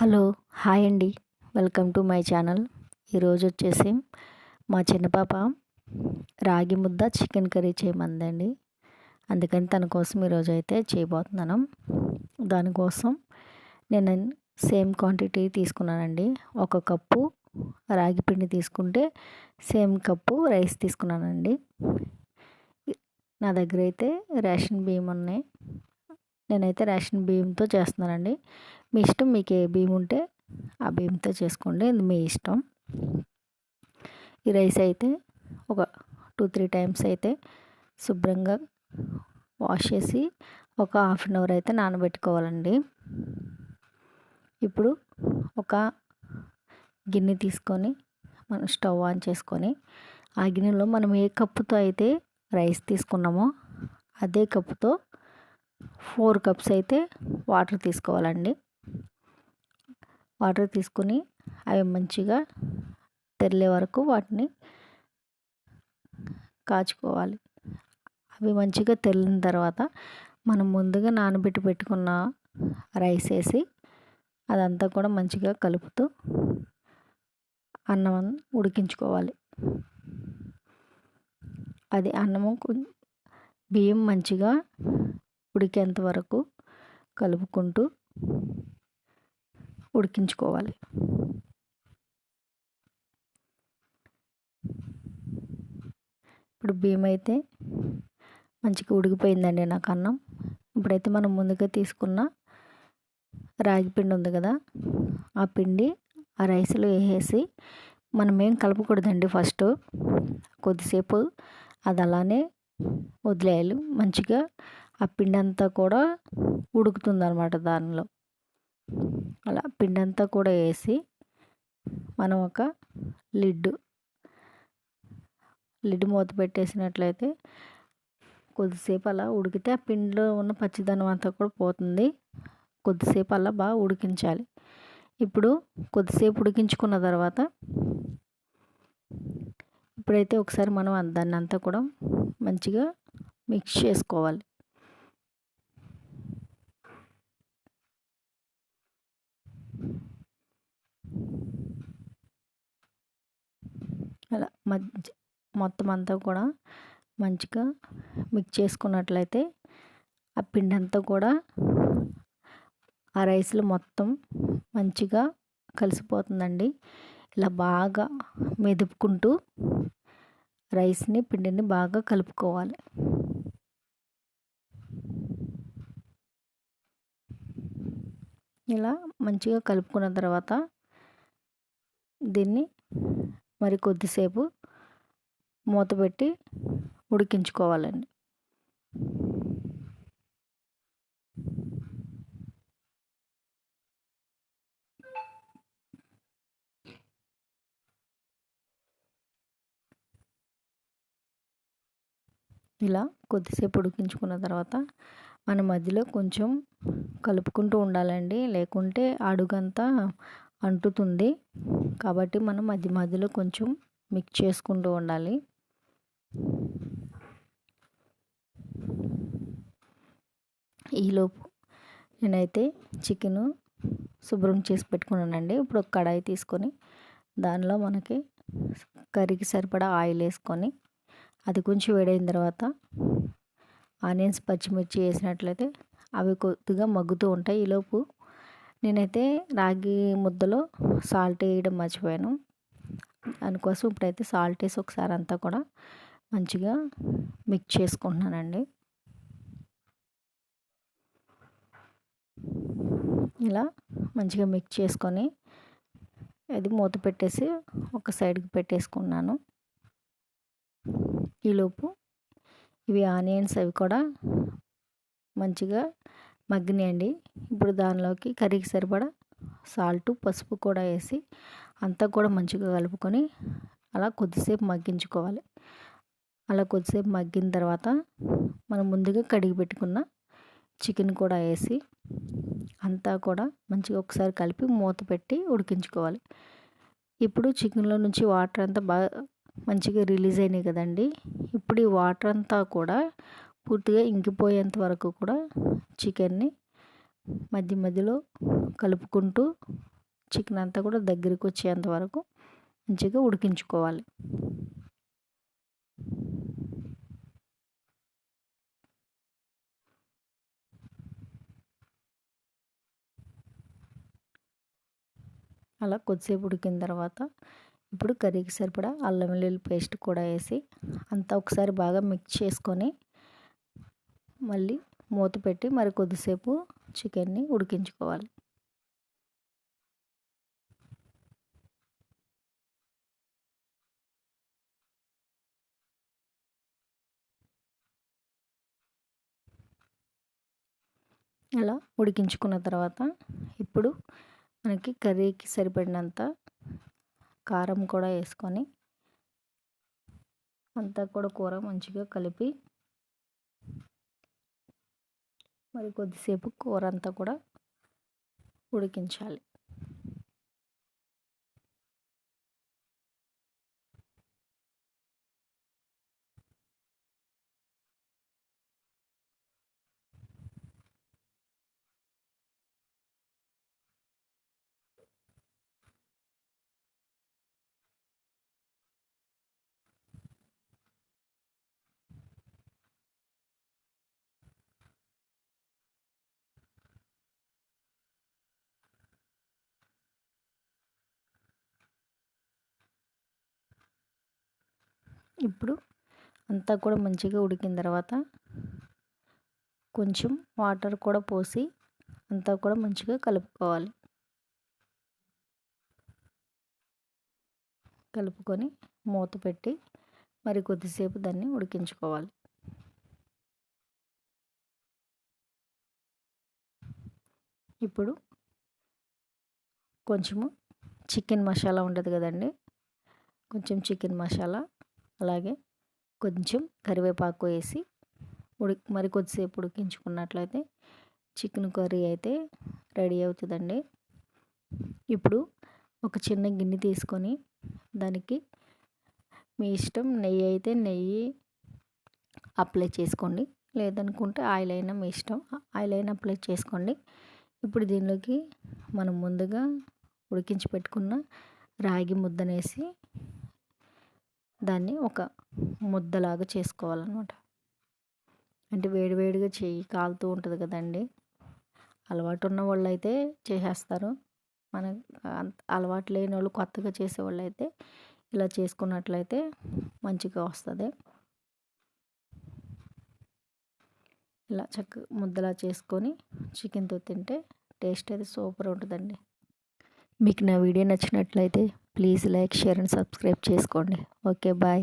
Hello hi అండి. Welcome to my channel. ఈరోజు వచ్చేసి మా చిన్న పాప రాగి ముద్ద చికెన్ కర్రీ చేయమందండి. అందుకని తన కోసం ఈరోజు అయితే చేయబోతున్నాను. దానికోసం నేను సేమ్ క్వాంటిటీ తీసుకున్నానండి. ఒక కప్పు రాగి పిండి తీసుకుంటే సేమ్ కప్పు రైస్ తీసుకున్నానండి. నా దగ్గర అయితే రేషన్ బియ్యం ఉన్నాయి. నేనైతే రేషన్ బియ్యంతో చేస్తున్నానండి. మీ ఇష్టం మీకు ఏ బియ్యం ఉంటే ఆ బియ్యంతో చేసుకోండి. ఇది మీ ఇష్టం. ఈ రైస్ అయితే ఒక టూ త్రీ టైమ్స్ అయితే శుభ్రంగా వాష్ చేసి ఒక హాఫ్ అన్ అవర్ అయితే నానబెట్టుకోవాలండి. ఇప్పుడు ఒక గిన్నె తీసుకొని మనం స్టవ్ ఆన్ చేసుకొని ఆ గిన్నెలో మనం ఏ కప్పుతో అయితే రైస్ తీసుకున్నామో అదే కప్పుతో ఫోర్ కప్స్ అయితే వాటర్ తీసుకోవాలండి. వాటర్ తీసుకుని అవి మంచిగా తెల్లే వరకు వాటిని కాచుకోవాలి. అవి మంచిగా తెల్లిన తర్వాత మనం ముందుగా నానబెట్టి పెట్టుకున్న రైస్ వేసి అదంతా కూడా మంచిగా కలుపుతూ అన్నం ఉడికించుకోవాలి. అది అన్నము బియ్యం మంచిగా ఉడికేంత వరకు కలుపుకుంటూ ఉడికించుకోవాలి. ఇప్పుడు బియ్యం అయితే మంచిగా ఉడికిపోయిందండి నాకు అన్నం. ఇప్పుడైతే మనం ముందుగా తీసుకున్న రాగి పిండి ఉంది కదా ఆ పిండి ఆ రైస్లో వేసేసి మనం ఏం కలపకూడదండి ఫస్ట్. కొద్దిసేపు అది అలానే వదిలేయాలి. మంచిగా ఆ పిండి అంతా కూడా ఉడుకుతుంది అనమాట దానిలో. అలా పిండి అంతా కూడా వేసి మనం ఒక లిడ్ లిడ్ మూత పెట్టేసినట్లయితే కొద్దిసేపు అలా ఉడికితే ఆ పిండిలో ఉన్న పచ్చిదనం అంతా కూడా పోతుంది. కొద్దిసేపు అలా బాగా ఉడికించాలి. ఇప్పుడు కొద్దిసేపు ఉడికించుకున్న తర్వాత ఇప్పుడైతే ఒకసారి మనం దాన్ని అంతా కూడా మంచిగా మిక్స్ చేసుకోవాలి అలా మధ్య మొత్తం అంతా కూడా మంచిగా మిక్స్ చేసుకున్నట్లయితే ఆ పిండి అంతా కూడా ఆ రైస్లో మొత్తం మంచిగా కలిసిపోతుందండి. ఇలా బాగా మెదుపుకుంటూ రైస్ని పిండిని బాగా కలుపుకోవాలి. ఇలా మంచిగా కలుపుకున్న తర్వాత దీన్ని మరి కొద్దిసేపు మూత పెట్టి ఉడికించుకోవాలండి. ఇలా కొద్దిసేపు ఉడికించుకున్న తర్వాత మన మధ్యలో కొంచెం కలుపుకుంటూ ఉండాలండి. లేకుంటే అడుగంతా అంటుతుంది. కాబట్టి మనం మధ్య మధ్యలో కొంచెం మిక్స్ చేసుకుంటూ ఉండాలి. ఈలోపు నేనైతే చికెను శుభ్రం చేసి పెట్టుకున్నానండి. ఇప్పుడు ఒక కడాయి తీసుకొని దానిలో మనకి కర్రీకి సరిపడా ఆయిల్ వేసుకొని అది కొంచెం వేడైన తర్వాత ఆనియన్స్ పచ్చిమిర్చి వేసినట్లయితే అవి కొద్దిగా మగ్గుతూ ఉంటాయి. ఈలోపు నేనైతే రాగి ముద్దలో సాల్ట్ వేయడం మర్చిపోయాను. దానికోసం ఇప్పుడైతే సాల్ట్ వేసి ఒకసారి అంతా కూడా మంచిగా మిక్స్ చేసుకుంటున్నానండి. ఇలా మంచిగా మిక్స్ చేసుకొని అది మూత పెట్టేసి ఒక సైడ్కి పెట్టేసుకున్నాను. ఈలోపు ఇవి ఆనియన్స్ అవి కూడా మంచిగా మగ్గినాయండి. ఇప్పుడు దానిలోకి కర్రీకి సరిపడా సాల్ట్ పసుపు కూడా వేసి అంతా కూడా మంచిగా కలుపుకొని అలా కొద్దిసేపు మగ్గించుకోవాలి. అలా కొద్దిసేపు మగ్గిన తర్వాత మనం ముందుగా కడిగి పెట్టుకున్న చికెన్ కూడా వేసి అంతా కూడా మంచిగా ఒకసారి కలిపి మూత పెట్టి ఉడికించుకోవాలి. ఇప్పుడు చికెన్లో నుంచి వాటర్ అంతా బాగా మంచిగా రిలీజ్ అయినాయి కదండి. ఇప్పుడు ఈ వాటర్ అంతా కూడా పూర్తిగా ఇంకిపోయేంత వరకు కూడా చికెన్ని మధ్య మధ్యలో కలుపుకుంటూ చికెన్ అంతా కూడా దగ్గరికి వచ్చేంత వరకు మంచిగా ఉడికించుకోవాలి. అలా కొద్దిసేపు ఉడికిన తర్వాత ఇప్పుడు కర్రీకి సరిపడా అల్లం వెల్లుల్లి పేస్ట్ కూడా వేసి అంతా ఒకసారి బాగా మిక్స్ చేసుకొని మళ్ళీ మూత పెట్టి మరి కొద్దిసేపు చికెన్ని ఉడికించుకోవాలి. అలా ఉడికించుకున్న తర్వాత ఇప్పుడు మనకి కర్రీకి సరిపడినంత కారం కూడా వేసుకొని అంతా కూడా కూర మంచిగా కలిపి మరి కొద్దిసేపు కూర అంతా కూడా ఉడికించాలి. ఇప్పుడు అంతా కూడా మంచిగా ఉడికిన తర్వాత కొంచెం వాటర్ కూడా పోసి అంతా కూడా మంచిగా కలుపుకోవాలి. కలుపుకొని మూత పెట్టి మరి కొద్దిసేపు దాన్ని ఉడికించుకోవాలి. ఇప్పుడు కొంచెము చికెన్ మసాలా ఉంటుంది కదండి కొంచెం చికెన్ మసాలా అలాగే కొంచెం కరివేపాకు వేసి ఉడి మరి కొద్దిసేపు ఉడికించుకున్నట్లయితే చికెన్ కర్రీ అయితే రెడీ అవుతుందండి. ఇప్పుడు ఒక చిన్న గిన్నె తీసుకొని దానికి మీ ఇష్టం నెయ్యి అయితే నెయ్యి అప్లై చేసుకోండి. లేదనుకుంటే ఆయిల్ అయినా మీ ఇష్టం ఆయిల్ అయినా అప్లై చేసుకోండి. ఇప్పుడు దీనిలోకి మనం ముందుగా ఉడికించి పెట్టుకున్న రాగి ముద్దనేసి దాన్ని ఒక ముద్దలాగా చేసుకోవాలన్నమాట. అంటే వేడివేడిగా చేయి కాలుతూ ఉంటుంది కదండి. అలవాటు ఉన్న వాళ్ళు అయితే చేసేస్తారు. మన అలవాటు లేని వాళ్ళు కొత్తగా చేసేవాళ్ళు అయితే ఇలా చేసుకున్నట్లయితే మంచిగా వస్తుంది. ఇలా చక్క ముద్దలా చేసుకొని చికెన్తో తింటే టేస్ట్ అయితే సూపర్ ఉంటుందండి. మీకు నా వీడియో నచ్చినట్లయితే please like share and subscribe చేసుకోండి. Okay bye.